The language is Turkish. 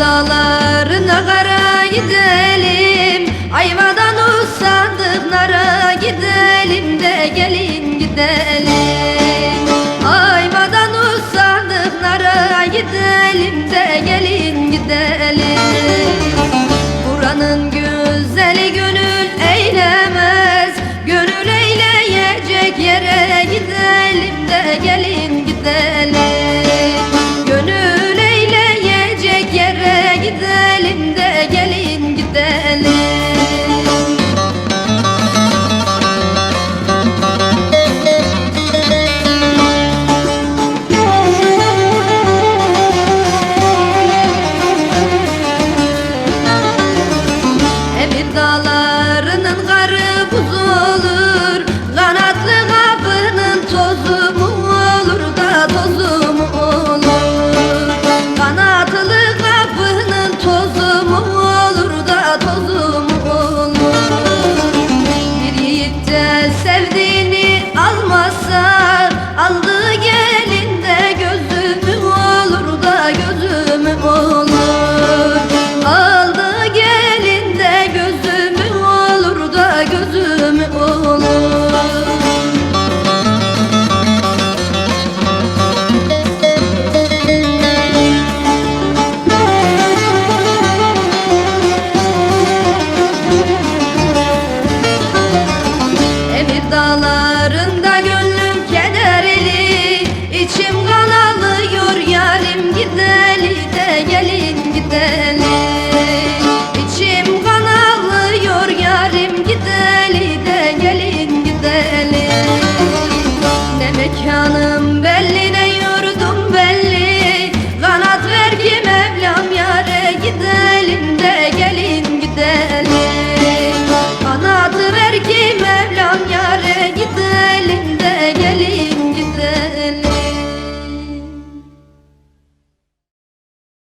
dağlarına kara gidelim. Ayvadan usandıklara gidelim de gelin gidelim. Ayvadan usandıklara gidelim de gelin gidelim. Buranın güzeli gönül eylemez Gönül eyleyecek yere gidelim de gelin gidelim. gidelim de gelin gidelim. geline gelin gider